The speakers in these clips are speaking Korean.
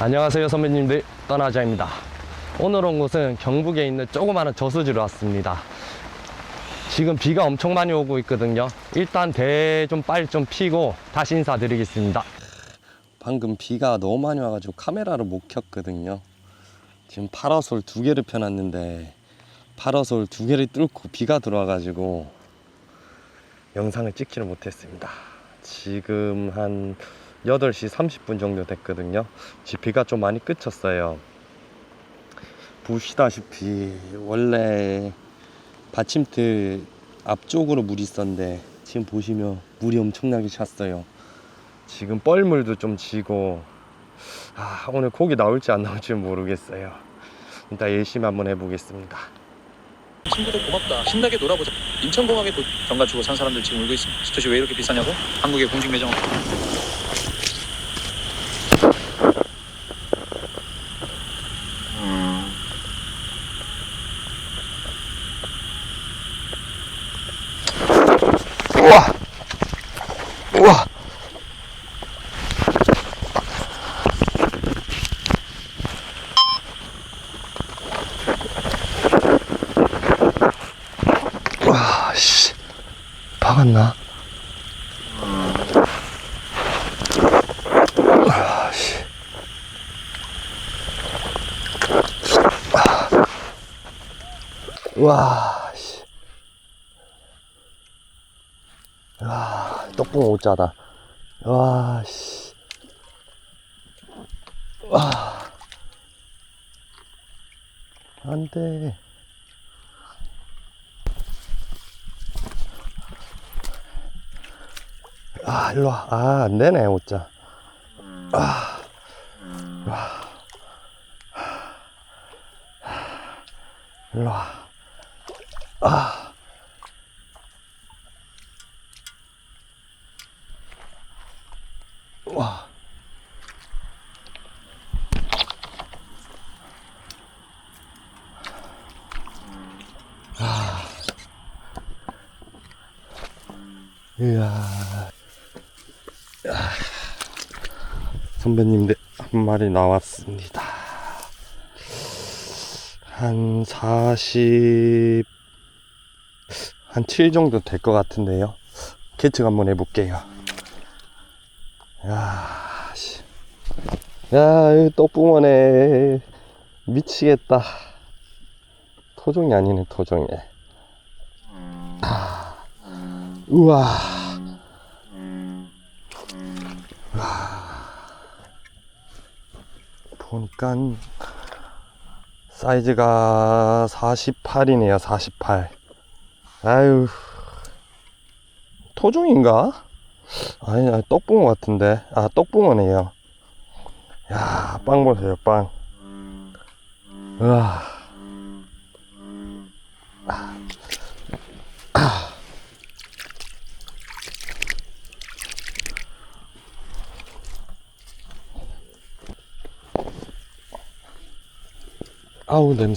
안녕하세요 선배님들. 떠나자입니다. 오늘 온 곳은 경북에 있는 조그마한 저수지로 왔습니다. 지금 비가 엄청 많이 오고 있거든요. 일단 대 좀 빨리 좀 피고 다시 인사드리겠습니다. 방금 비가 너무 많이 와가지고 카메라를 못 켰거든요. 지금 파라솔 두 개를 펴놨는데 파라솔 두 개를 뚫고 비가 들어와가지고 영상을 찍지를 못했습니다. 지금 한 8시 30분 정도 됐거든요. 지금 비가 좀 많이 그쳤어요. 보시다시피 원래 받침대 앞쪽으로 물이 있었는데 지금 보시면 물이 엄청나게 찼어요. 지금 뻘물도 좀 지고 아, 오늘 고기 나올지 안 나올지 모르겠어요. 일단 열심히 한번 해보겠습니다. 친구들 고맙다. 신나게 놀아보자. 인천공항에 또 정가 주고 산 사람들 지금 울고 있어. 스토시 왜 이렇게 비싸냐고? 한국의 공식 매장. 우와! 우와! 와, 씨. 박았나? 아, 씨. 아. 와, 씨. 와, 떡붕어 오짜다. 와, 씨. 와. 안 돼. 아, 일로 와. 아, 안 되네, 오짜. 아. 와. 일로 와. 아. 선배님들 한 마리 나왔습니다. 한 40, 한 7 정도 될 것 같은데요. 캐칭 한번 해볼게요. 야, 씨. 야, 이 떡붕어네. 미치겠다. 토종이 아니네, 토종이. 아, 우와. 보니까 사이즈가 48이네요, 48. 아유, 토종인가? 아니, 아니, 떡붕어 같은데. 아, 떡붕어네요. 야, 빵 보세요, 빵. 우와. 아 우, 냄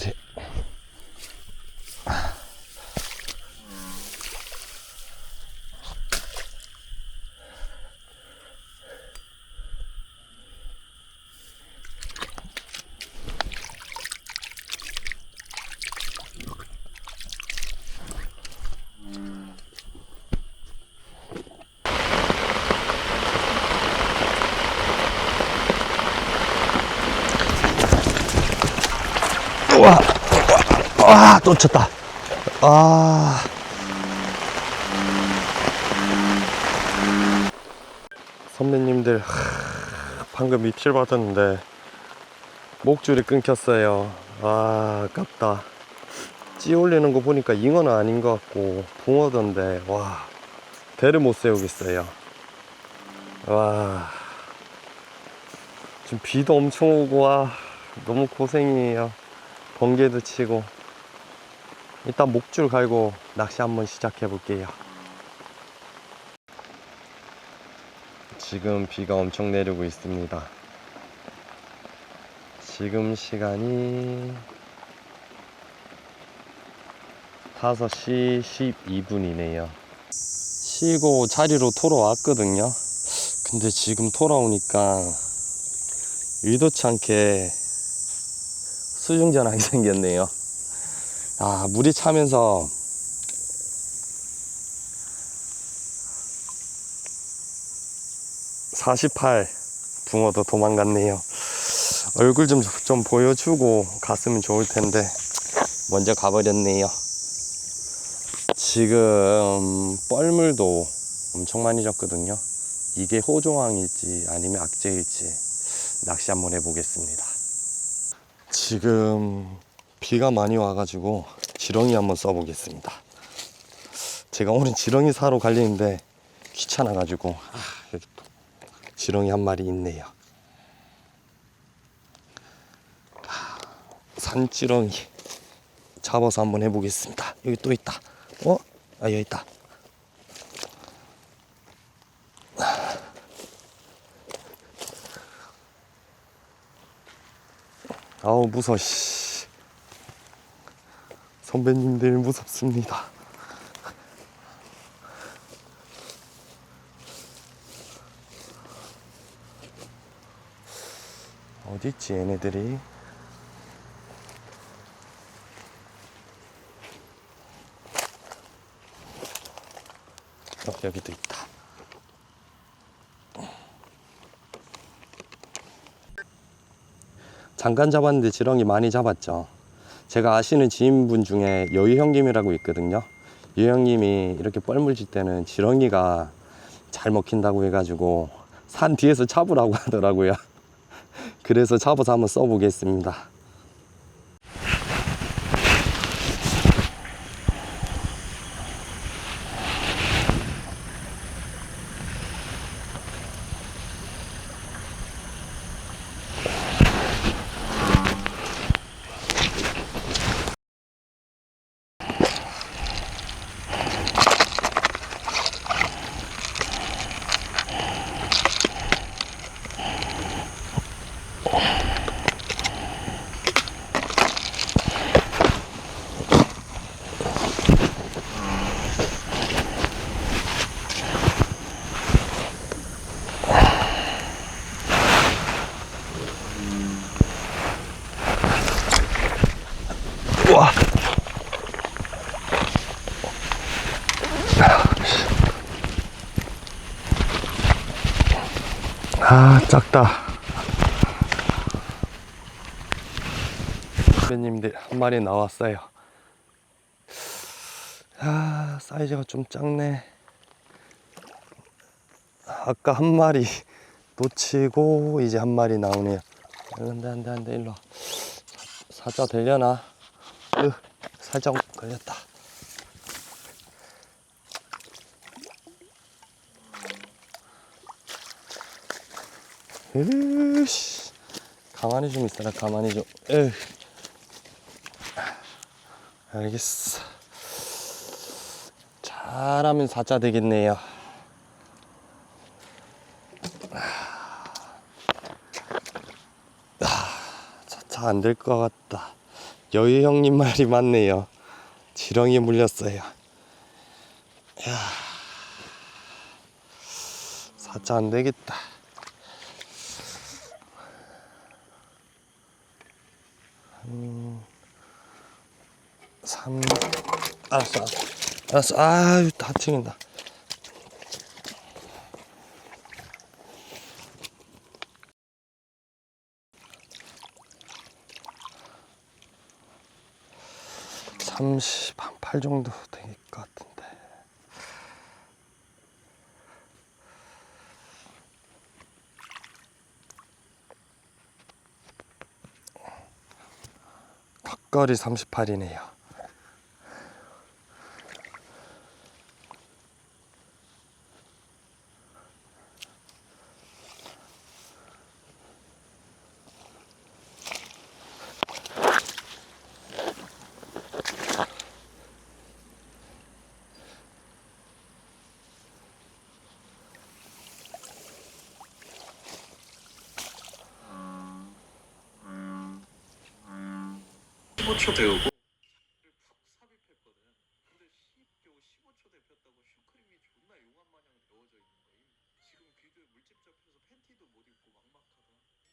와, 와, 또 쳤다. 아. 선배님들, 하, 방금 입질 받았는데, 목줄이 끊겼어요. 아, 아깝다. 찌 올리는 거 보니까 잉어는 아닌 것 같고, 붕어던데, 와, 배를 못 세우겠어요. 와. 지금 비도 엄청 오고, 와, 너무 고생이에요. 번개도 치고 일단 목줄 갈고 낚시 한번 시작해 볼게요. 지금 비가 엄청 내리고 있습니다. 지금 시간이 5시 12분이네요. 쉬고 자리로 돌아왔거든요. 근데 지금 돌아오니까 의도치 않게 수중전하게 생겼네요. 아, 물이 차면서. (48) 붕어도 도망갔네요. 얼굴 좀, 좀 보여주고 갔으면 좋을 텐데 먼저 가버렸네요. 지금 뻘물도 엄청 많이 졌거든요. 이게 호종왕일지 아니면 악재일지 낚시 한번 해보겠습니다. 지금 비가 많이 와가지고 지렁이 한번 써보겠습니다. 제가 오늘 지렁이 사러 갈리는데 귀찮아가지고 아, 여기 또 지렁이 한 마리 있네요. 아, 산지렁이 잡아서 한번 해보겠습니다. 여기 또 있다. 어? 아 여기 있다. 아우 무서워 씨. 선배님들 무섭습니다. 어디 있지 얘네들이? 어, 여기도 있다. 잠깐 잡았는데 지렁이 많이 잡았죠. 제가 아시는 지인분 중에 여유 형님이라고 있거든요. 여유 형님이 이렇게 뻘물질 때는 지렁이가 잘 먹힌다고 해가지고 산 뒤에서 잡으라고 하더라고요. 그래서 잡아서 한번 써보겠습니다. 작다. 선배님들 한 마리 나왔어요. 아, 사이즈가 좀 작네. 아까 한 마리 놓치고 이제 한 마리 나오네요. 안돼 안돼 안돼 일로 와. 사자 되려나? 으, 살짝 걸렸다. 으씨, 가만히 좀 있어라, 가만히 좀. 에휴. 알겠어. 잘하면 사자 되겠네요. 차안 될 것 같다. 여유 형님 말이 맞네요. 지렁이 물렸어요. 야, 사자 안 되겠다. 3 알았어 알았어, 아유 다 튕긴다. 30, 한8 정도 될 것 같은데. 턱걸이 38이네요. 15초 배우고 음. 막막하거든.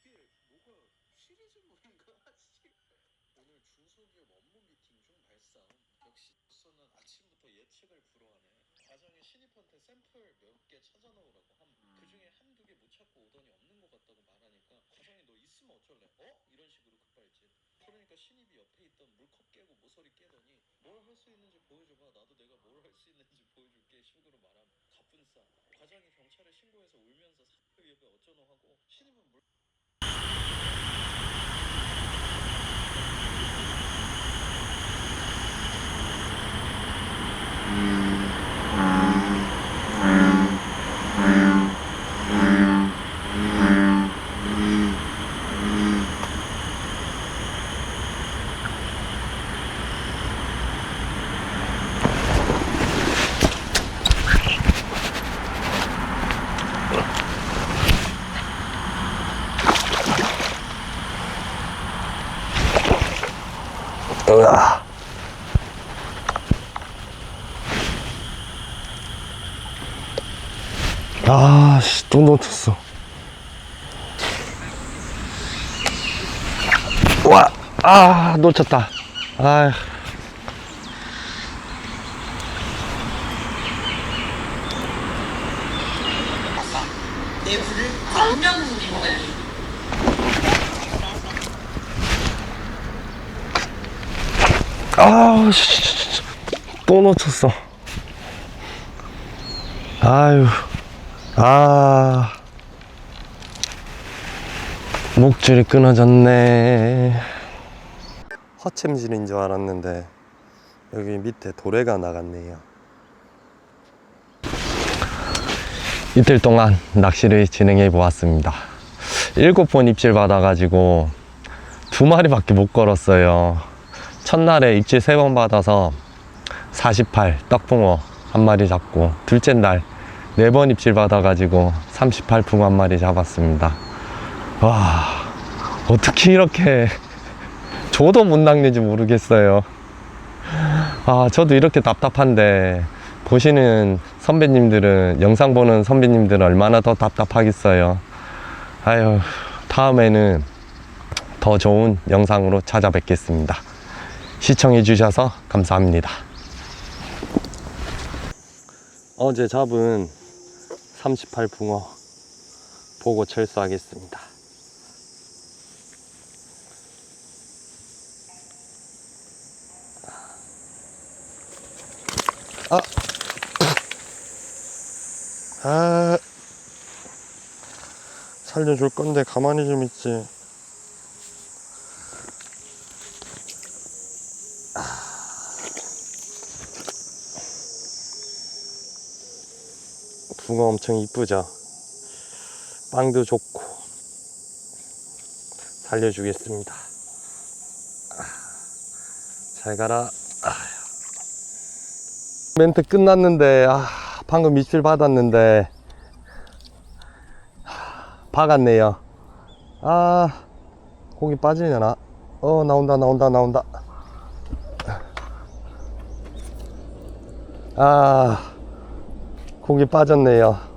이게 뭐가 시리즈물인가 싶어요. 오늘 중소기업 업무 미팅 중 발상 역시 저는 아침부터 예측을 불허하네 과정에 신입한테 샘플 몇 개 찾아놓으라고 함그 중에 한두 개 못 찾고 오더니 없는 것 같다고 말하니까 과정에 너 있으면 어쩔래? 어? 이런 식으로 급발진 그러니까 신입이 옆에 있던 물컵 깨고 모서리 깨더니 뭘 할 수 있는지 보여줘봐. 나도 내가 뭘 할 수 있는지 보여줄게. 식으로 말함. 가쁜 싸. 과장이 경찰에 신고해서 울면서 사표 위협에 어쩌노 하고 신입은 물 으아. 아, 씨, 또 놓쳤어. 와, 아, 놓쳤다. 아, 내부를 광명님을 아, 씨. 또 놓쳤어. 아유, 아. 목줄이 끊어졌네. 허챔질인 줄 알았는데, 여기 밑에 도래가 나갔네요. 이틀 동안 낚시를 진행해 보았습니다. 일곱 번 입질 받아 가지고 두 마리밖에 못 걸었어요. 첫날에 입질 세 번 받아서 48 떡붕어 한 마리 잡고 둘째 날 네 번 입질 받아가지고 38 붕어 한 마리 잡았습니다. 와 어떻게 이렇게 저도 못 낚는지 모르겠어요. 아 저도 이렇게 답답한데 보시는 선배님들은 영상 보는 선배님들은 얼마나 더 답답하겠어요. 아유 다음에는 더 좋은 영상으로 찾아뵙겠습니다. 시청해 주셔서 감사합니다. 어제 잡은 38 붕어 보고 철수하겠습니다. 아, 아, 살려줄 건데 가만히 좀 있지. 붕어 엄청 이쁘죠? 빵도 좋고 살려주겠습니다. 아, 잘 가라. 멘트 끝났는데 아, 방금 입질 받았는데 하, 박았네요. 아 고기 빠지려나? 어 나온다 나온다 나온다. 아 고기 빠졌네요.